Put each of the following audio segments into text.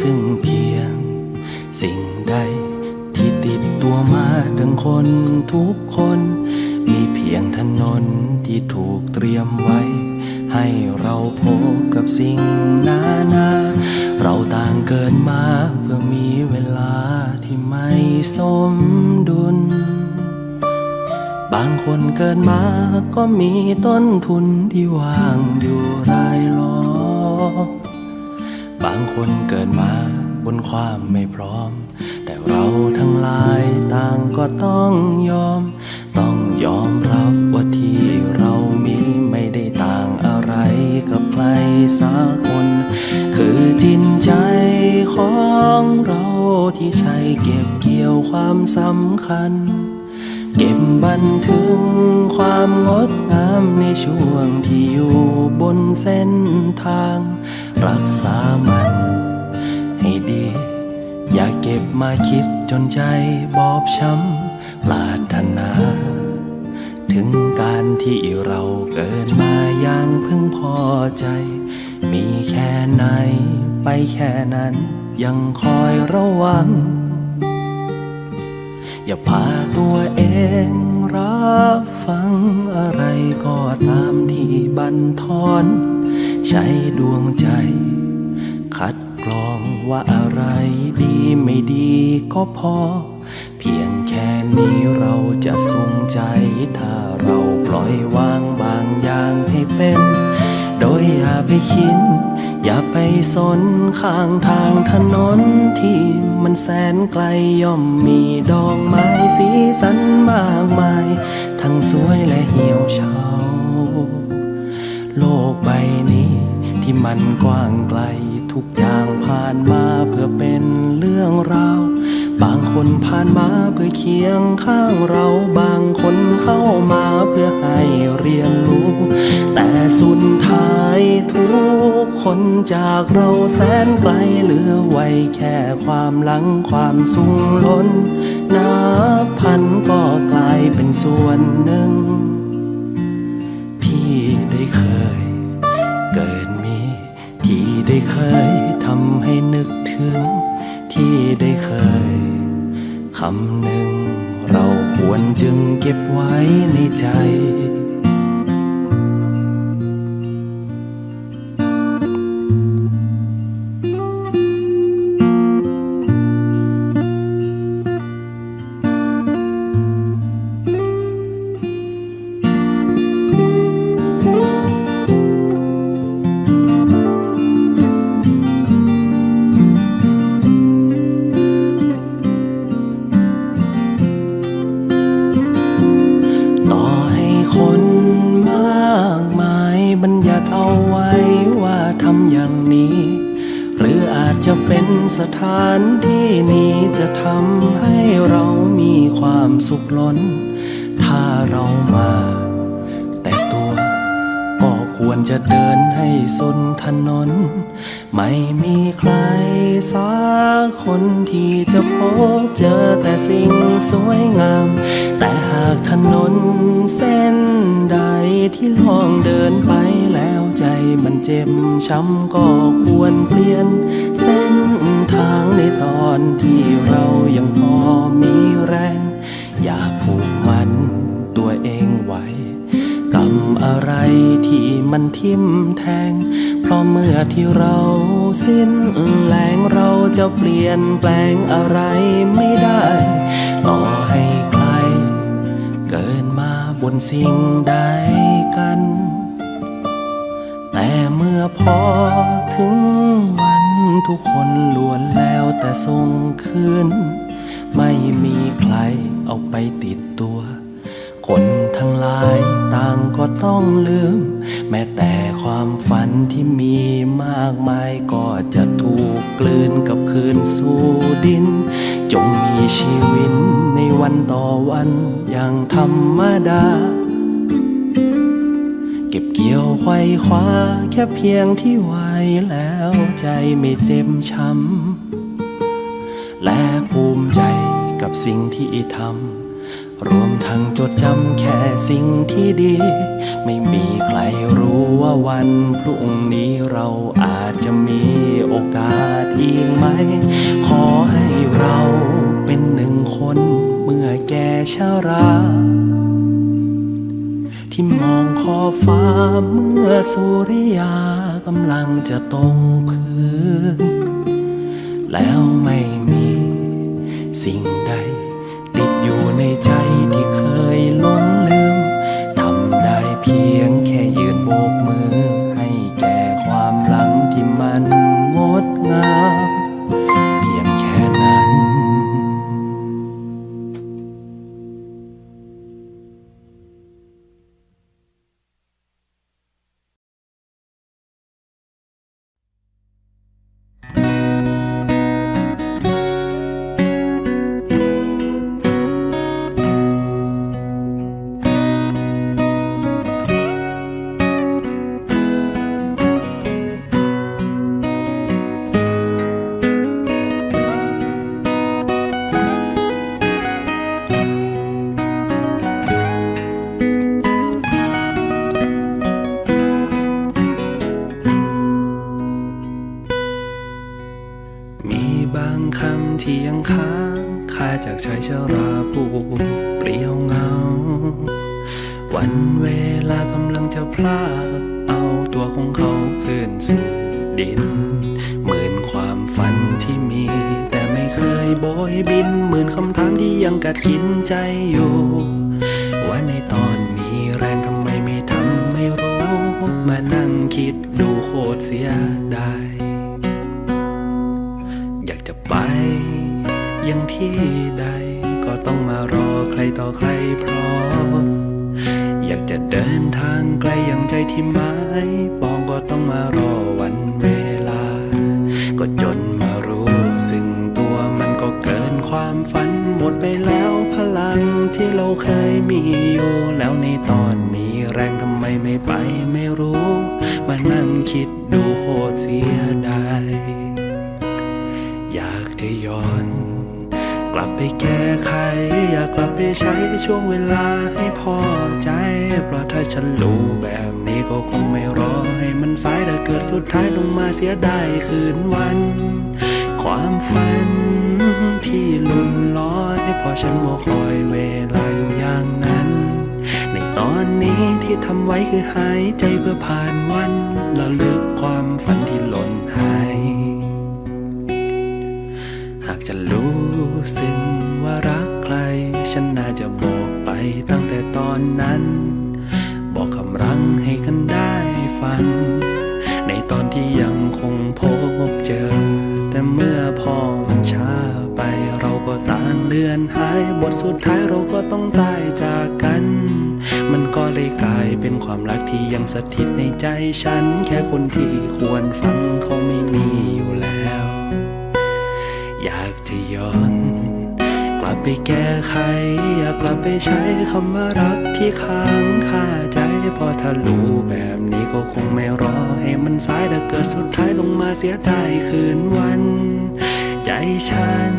ซึ่งเพียง สิ่งใดที่ติดตัวมาดังคนทุกคน มีเพียงถนนที่ถูกเตรียมไว้ ให้เราพบกับสิ่งนานาเราต่างเกิดมาเพื่อมีเวลาที่ไม่สมดุล บางคนเกิดมาก็มีต้นทุนที่วางอยู่รายล้อมางคนเกิดมาบนความไม่พร้อม แต่เราทั้งหลายต่างก็ต้องยอม ต้องยอมรับว่าที่เรามีไม่ได้ต่างอะไรกับใครสักคน คือจินใจของเราที่ใช้เก็บเกี่ยวความสำคัญ เก็บบันทึกความงดงามในช่วงที่อยู่บนเส้นทาง รักษามัน ให้ดี อย่าเก็บมาคิดจนใจบอบช้ำปรารถนา ถึงการที่เราเกิดมาอย่างพึงพอใจ มีแค่ไหนไปแค่นั้นยังคอยระวัง อย่าพาตัวเองรับฟังอะไรก็ตามที่บันทอน ใช้ดวงใจ คัดกรองว่าอะไรดีไม่ดีก็พอ เพียงแค่นี้เราจะสุงใจ ถ้าเราปล่อยวางบางอย่างให้เป็น โดยอย่าไปคิดอย่าไปสนข้างทางถนนที่มันแสนไกลย่อมมีดอกไม้สีสันมากมาย ทั้งสวยและเหี่ยวเฉาโลกใบนี้ ที่มันกว้างไกลทุกอย่างผ่านมาเพื่อเป็นเรื่องราว บางคนผ่านมาเพื่อเคียงข้างเรา บางคนเข้ามาเพื่อให้เรียนรู้ แต่สุดท้ายทุกคนจากเราแสนไกลเหลือไว้แค่ความหลังความสุงล้นนับพันก็กลายเป็นส่วนหนึ่ง ได้เคยทำให้นึกถึง ที่ได้เคยคำหนึ่งเราควรจึงเก็บไว้ในใจ นน ไม่มีใครสักคนที่จะพบเจอแต่สิ่งสวยงาม แต่หากถนนเส้นใดที่ลองเดินไปแล้วใจมันเจ็บช้ำก็ควรเปลี่ยน เส้นทางในตอนที่เรายังพอมีแรง อย่าผูกมันตัวเองไว้กรรมอะไรที่มันทิ่มแทง เพราะเมื่อที่เราสิ้นแรงเราจะเปลี่ยนแปลงอะไรไม่ได้ ต่อให้ใคร เกิดมาบนสิ่งใดกัน แต่เมื่อพอถึงวันทุกคนล้วนแล้วแต่ส่งคืนไม่มีใครเอาไปติดตัว คนทั้งหลายต่างก็ ต้องลืม แม้แต่ความฝันที่มีมากมายก็จะถูกกลืนกับคืนสู่ดิน จงมีชีวิตในวันต่อวันอย่างธรรมดา เก็บเกี่ยวไขว้คว้าแค่เพียงที่ไหวแล้วใจไม่เจ็บช้ำและภูมิใจกับสิ่งที่ทำ รวมทั้งจดจำแค่สิ่งที่ดี ไม่มีใครรู้ว่าวันพรุ่งนี้เราอาจจะมีโอกาสอีกไหม ขอให้เราเป็นหนึ่งคนเมื่อแก่ชรา ที่มองขอบฟ้าเมื่อสุริยากำลังจะตรงพื้น แล้วไม่มีสิ่งใด อยู่ในใจที่เคยลงลืม คิดดูโคตรเสียดายอยากจะไป ยังที่ใด ก็ต้องมารอใครต่อใครพร้อม อยากจะเดินทางไกลอย่างใจที่หมายปองก็ต้องมารอวันเวลา ก็จนมารู้ซึ่งตัวมันก็เกินความฝันหมดไปแล้วพลังที่เราเคยมีอยู่ แล้วในตอนมีแรงทำไมไม่ไปไม่รู้ มานั่งคิดดูโคตรเสียดาย อยากจะย้อน กลับไปแก้ไข อยากกลับไปใช้ช่วงเวลาให้พอใจ เพราะถ้าฉันรู้แบบนี้ก็คงไม่รอให้มันสายแต่เกิดสุดท้ายลงมาเสียดายคืนวัน ความฝันที่ลุนลอยเพราะฉันมัวคอยเวลาอยู่อย่างนั้น ตอนนี้ที่ทำไว้คือหายใจเพื่อผ่านวันละลึกความฝันที่หล่นหาย หากจะรู้ซึ่งว่ารักใคร ฉันน่าจะบอกไปตั้งแต่ตอนนั้น บอกคำรังให้กันได้ฟัง ในตอนที่ยังคงพบเจอ แต่เมื่อพอมันช้าไปเราก็ต่างเลือนหาย บทสุดท้ายเราก็ต้องตายจาก เลยกลายเป็นความรักที่ยังสถิตในใจฉัน แค่คนที่ควรฟังเขาไม่มีอยู่แล้ว อยากจะย้อน กลับไปแก้ไข อยากกลับไปใช้คำว่ารักที่ค้างคาใจพอถ้ารู้แบบนี้ก็คงไม่รอให้มันสายแต่เกิดสุดท้ายลงมาเสียดายคืนวัน ใจฉัน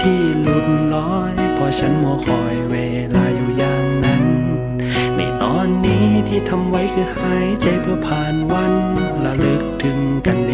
ที่หลุดลอยพราะฉันมัวคอยเวล ที่ทำไว้คือหายใจเพื่อผ่านวันระลึกถึงกันได้แค่นี้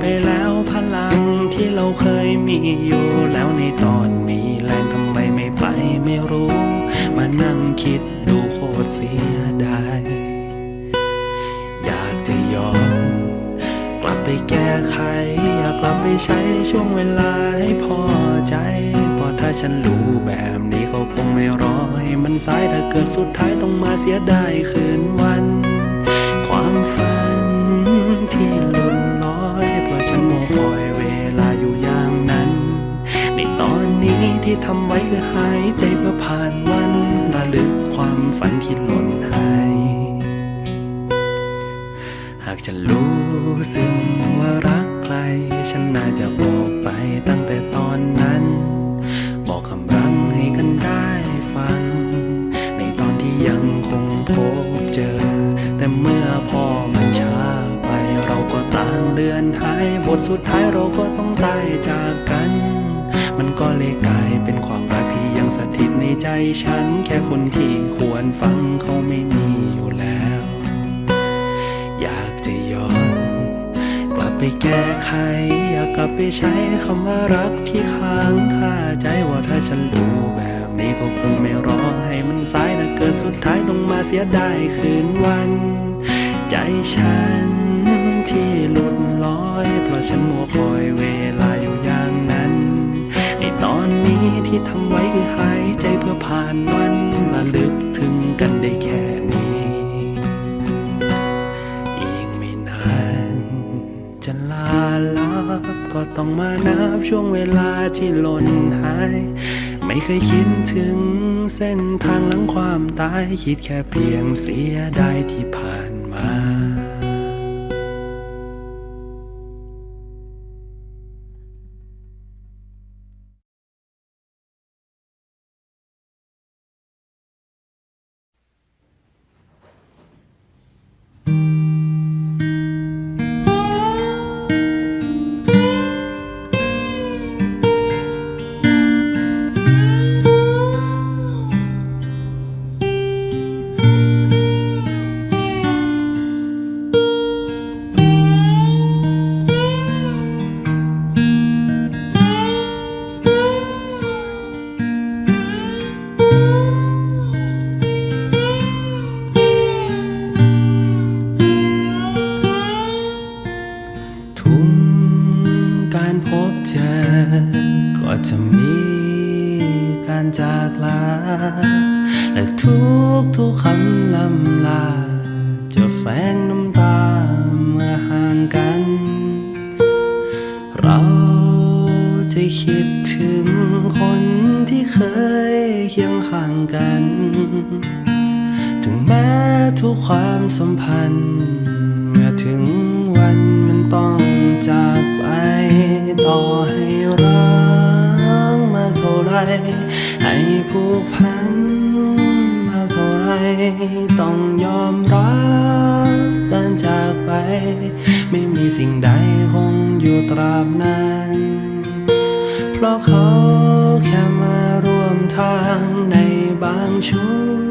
ไปแล้วพลังที่เราเคยมีอยู่แล้วในตอนมีแรงทำไมไม่ไปไม่รู้ มานั่งคิดดูโคตรเสียดายอยากจะย้อนกลับไปแก้ไข อยากกลับไปใช้ช่วงเวลาให้พอใจเพราะถ้าฉันรู้แบบนี้ก็คงไม่รอให้มันสายถ้าเกิดสุดท้ายต้องมาเสียดายคืนวัน ความฝัน ที่ทำไว้คือหายใจเพื่อผ่านวันระลึกความฝันที่หล่นหาย หากฉันรู้สึกว่ารักใคร ฉันน่าจะบอกไปตั้งแต่ตอนนั้น บอกคำรังให้กันได้ฟัง ในตอนที่ยังคงพบเจอ แต่เมื่อพอมันช้าไป เราก็ต่างเดือนหาย บทสุดท้ายเราก็ต้องตายจากกันมัน ก็เลยกลายเป็นความรักที่ยังสถิตในใจฉัน แค่คนที่ควรฟังเขาไม่มีอยู่แล้ว อยากจะย้อน กลับไปแก้ไข อยากกลับไปใช้คำว่ารักที่ค้างคาใจว่าถ้าฉันรู้แบบนี้ก็คงไม่รอให้มันสายนะเกิดสุดท้ายต้องมาเสียดายคืนวัน ใจฉันที่หลุดลอย เพราะฉันมัวคอยเวลา ที่ทำไว้คือหายใจเพื่อผ่านวันระลึกถึงกันได้แค่นี้ อีกไม่นาน จะลาลับก็ต้องมานับช่วงเวลาที่หล่นหาย ไม่เคยคิดถึงเส้นทางหลังความตาย คิดแค่เพียงเสียดายที่ผ่าน สัมพันธ์เมื่อถึงวันมันต้องจากไปต่อให้รักมากเท่าไร ให้ผูกพันมากเท่าไร ต้องยอมรับการจากไป ไม่มีสิ่งใดคงอยู่ตราบนานเพราะเขาแค่มาร่วมทางในบางช่วง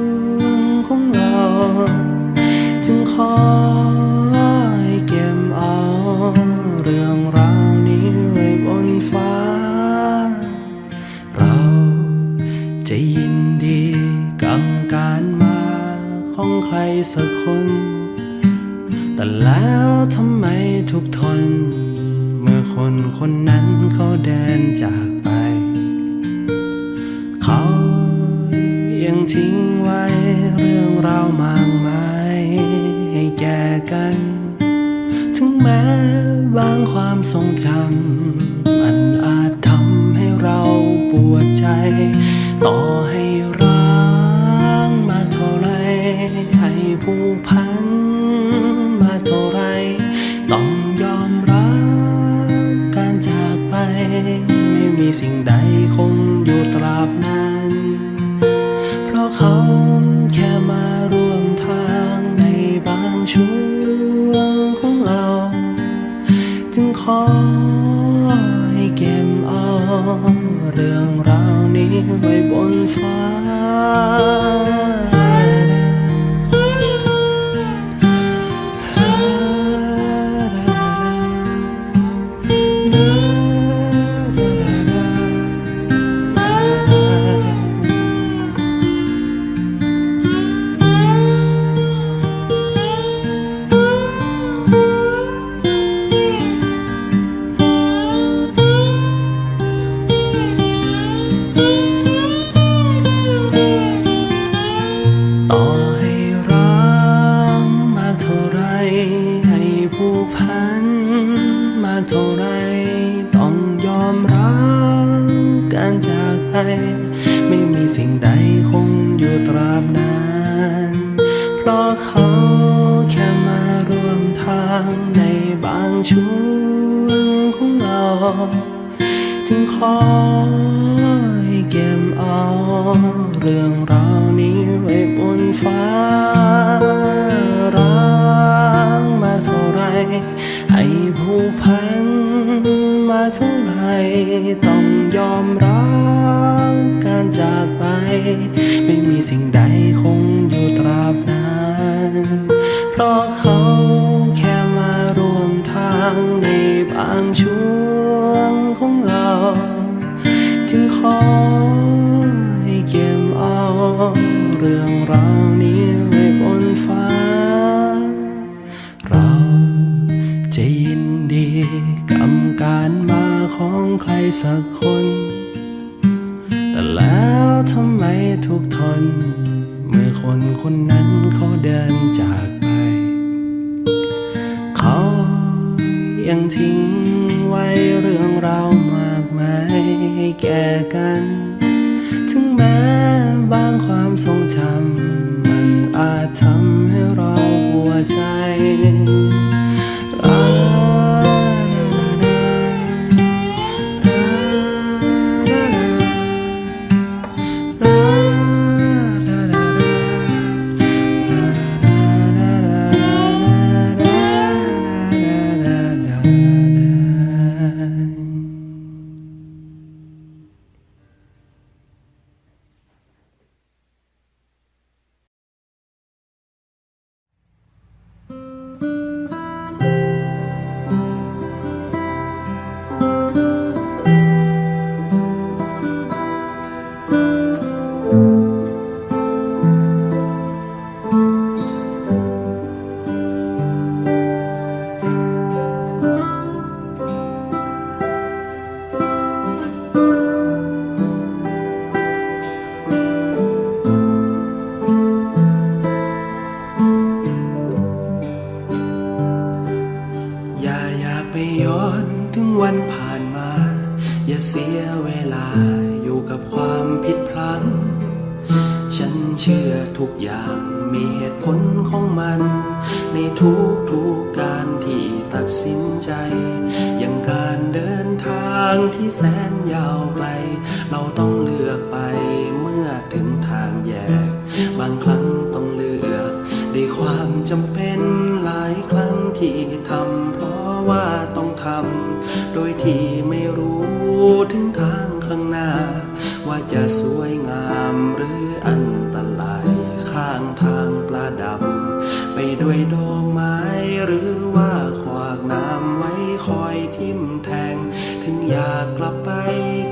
ยังทิ้งไว้เรื่องรามากมายให้แก่กัน ถึงแม้บางความทรงจำมันอาจทำ อย่างมีเหตุผลของมัน ในทุกทุกๆการที่ตัดสินใจ อย่างการเดินทางที่แสนยาวไกล เราต้องเลือกไปเมื่อถึงทางแยก บางครั้งต้องเลือกด้วยความจำเป็นหลายครั้งที่ทำเพราะว่าต้องทำโดยที่ไม่รู้ถึงทางข้างหน้า ว่าจะสวยงามหรือ ด้วยดอกไม้หรือว่าขวากน้ำไว้คอยทิ่มแทง ถึงอยากกลับไป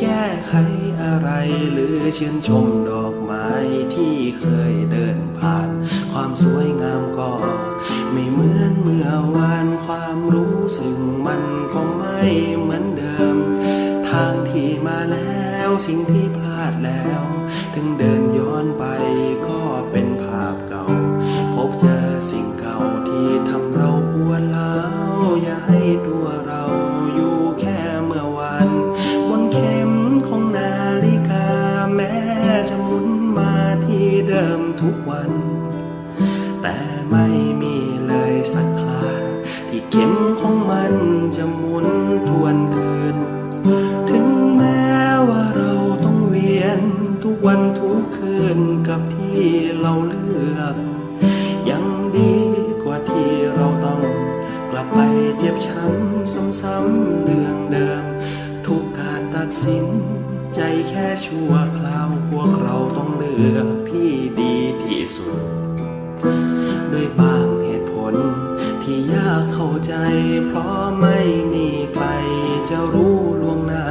แก้ไขอะไร หรือชื่นชมดอกไม้ที่เคยเดินผ่าน ความสวยงามก็ไม่เหมือนเมื่อวานความรู้สึกมันก็ไม่เหมือนเดิม ทางที่มาแล้วสิ่งที่พลาดแล้ว ถึงเดินย้อนไป กับที่เราเลือก ยังดีกว่าที่เราต้องกลับไปเจ็บช้ำซ้ำๆเรื่องเดิม ทุกการตัดสิน ใจแค่ชั่วคราวพวกเราต้องเลือกที่ดีที่สุด ด้วยบางเหตุผล ที่ยากเข้าใจ เพราะไม่มีใครจะรู้ล่วงหน้า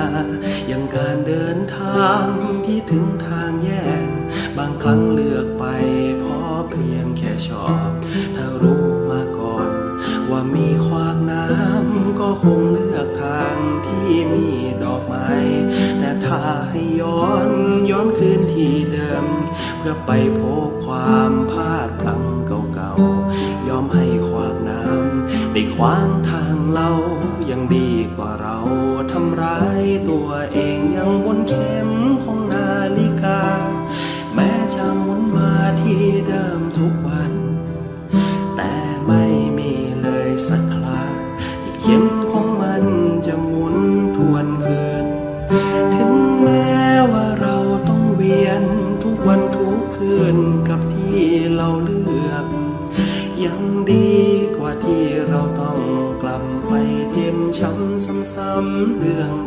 อย่างการเดินทางที่ถึงทางแยกางครั้งเลือกไปเพราะเพียงแค่ชอบ ถ้ารู้มาก่อน ว่ามีขวากน้ำก็คงเลือกทางที่มีดอกไม้ แต่ถ้าให้ย้อนย้อนคืนที่เดิม เพื่อไปพบความพลาดพลั้งเก่าๆ ยอมให้ขวากน้ำได้ขวางทางเรายังดีกว่าเราทำร้ายตัวเองยังบนเข็ ซ้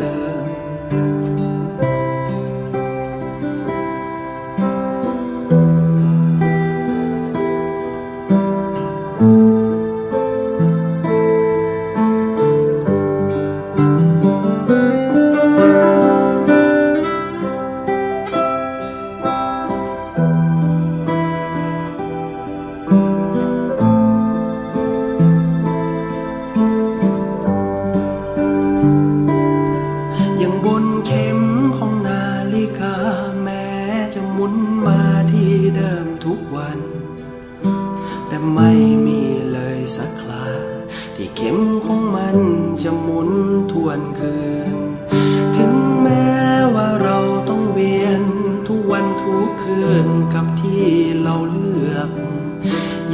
ทุกวันทุกคืนกับที่เราเลือก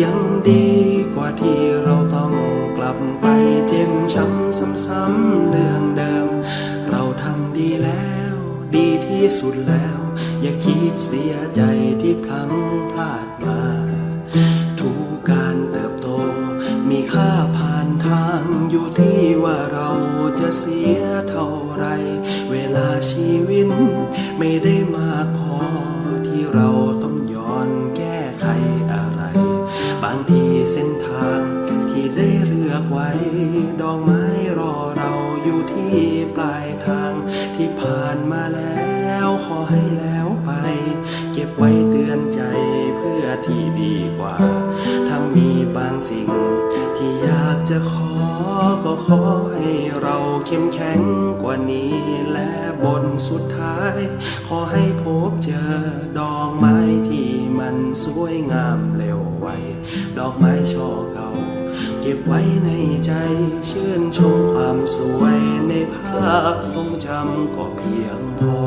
ยังดีกว่าที่เราต้องกลับไปเจ็บช้ำซ้ำๆเรื่องเดิม เราทำดีแล้ว ดีที่สุดแล้ว อย่าคิดเสียใจที่พลังพลาดมาทุกการเติบโต มีค่าผ่านทางอยู่ที่ว่าเราจะเสียเท่าไร เวลาชีวิต ไม่ได้มากพอที่เราต้องย้อนแก้ไขอะไร บางทีเส้นทางที่ได้เลือกไว้ ดอกไม้รอเราอยู่ที่ปลายทางที่ผ่านมาแล้วขอให้แล้วไป เก็บไว้เตือนใจเพื่อที่ดีกว่าถ้า ขอให้เราเข้มแข็งกว่านี้และบนสุดท้าย ขอให้พบเจอดอกไม้ที่มันสวยงามเร็วไว ดอกไม้ช่อเก่า เก็บไว้ในใจชื่นชมความสวยในภาพทรงจำก็เพียงพอ